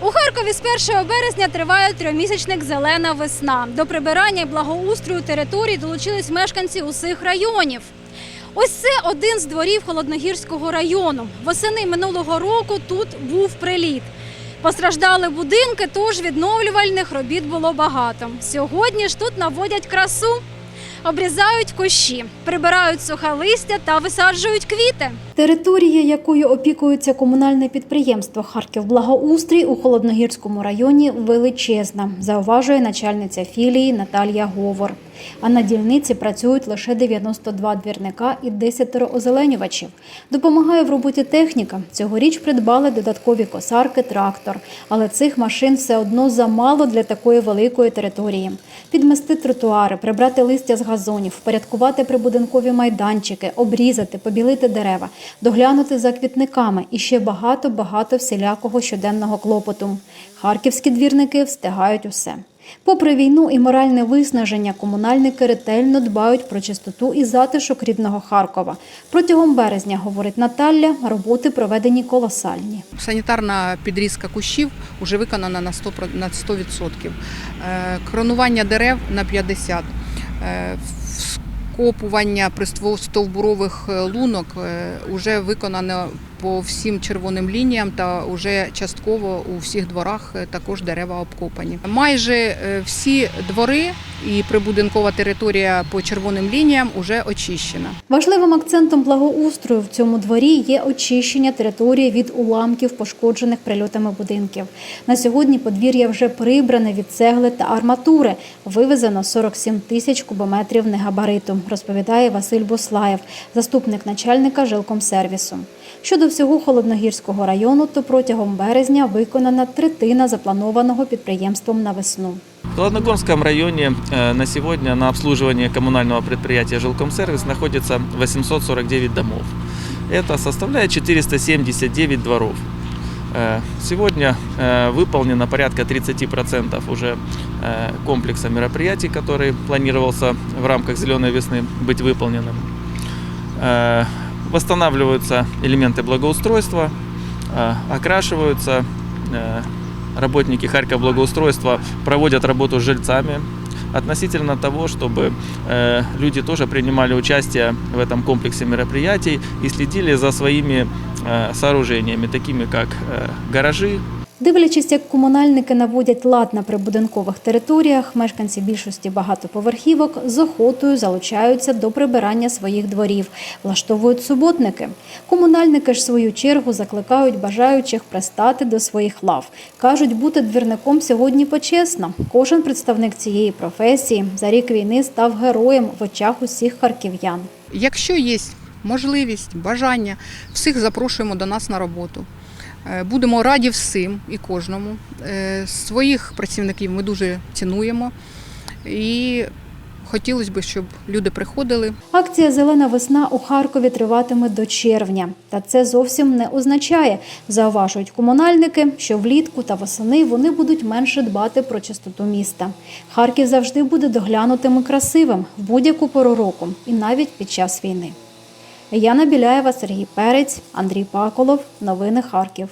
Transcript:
У Харкові з 1 березня триває трьомісячник Зелена весна. До прибирання і благоустрою територій долучились мешканці усіх районів. Ось це один з дворів Холодногірського району. Восени минулого року тут був приліт. Постраждали будинки, тож відновлювальних робіт було багато. Сьогодні ж тут наводять красу, обрізають кущі, прибирають сухе листя та висаджують квіти. Територія, якою опікується комунальне підприємство Харків Благоустрій у Холодногірському районі, величезна, зауважує начальниця філії Наталія Говор. А на дільниці працюють лише 92 двірника і 10 озеленювачів. Допомагає в роботі техніка. Цьогоріч придбали додаткові косарки, трактор. Але цих машин все одно замало для такої великої території. Підмести тротуари, прибрати листя з газонів, впорядкувати прибудинкові майданчики, обрізати, побілити дерева, доглянути за квітниками і ще багато-багато всілякого щоденного клопоту. Харківські двірники встигають усе. Попри війну і моральне виснаження, комунальники ретельно дбають про чистоту і затишок рідного Харкова. Протягом березня, говорить Наталя, роботи проведені колосальні. Санітарна підрізка кущів вже виконана на 100%. про- на 100%. Е, Кронування дерев на 50%. Е, пристовбурових е, лунок вже виконано по всім червоним лініям та вже частково у всіх дворах е, також дерева обкопані. Майже е, всі двори і прибудинкова територія по червоним лініям вже очищена. Важливим акцентом благоустрою в цьому дворі є очищення території від уламків, пошкоджених прильотами будинків. На сьогодні подвір'я вже прибране від цегли та арматури. Вивезено 47 тисяч кубометрів негабариту, розповідає Василь Буслаєв, заступник начальника жилкомсервісу. Щодо всього Холодногірського району, то протягом березня виконана третина запланованого підприємством на весну. В Холодногорском районе э, на сегодня на обслуживании коммунального предприятия «Жилкомсервис» находится 849 домов. Это составляет 479 дворов. Э, Сегодня э, выполнено порядка 30% уже э, комплекса мероприятий, который планировался в рамках «Зеленой весны» быть выполненным. Восстанавливаются элементы благоустройства, э, окрашиваются э, работники Харьков благоустройства проводят работу с жильцами. Относительно того, чтобы э, люди тоже принимали участие в этом комплексе мероприятий и следили за своими сооружениями, такими как гаражи, Дивлячись, як комунальники наводять лад на прибудинкових територіях, мешканці більшості багатоповерхівок з охотою залучаються до прибирання своїх дворів, влаштовують суботники. Комунальники ж в свою чергу закликають бажаючих пристати до своїх лав. кажуть, бути двірником сьогодні почесно. Кожен представник цієї професії за рік війни став героєм в очах усіх харків'ян. Якщо є можливість, бажання, всіх запрошуємо до нас на роботу. Е, Будемо раді всім і кожному. Е, Своїх працівників ми дуже цінуємо і хотілося б, щоб люди приходили. Акція Зелена весна у Харкові триватиме до червня. Та це зовсім не означає, зауважують комунальники, що влітку та восени вони будуть менше дбати про чистоту міста. Харків завжди буде доглянутим і красивим в будь-яку пору року, і навіть під час війни. Яна Біляєва, Сергій Перець, Андрій Паколов. Новини Харків.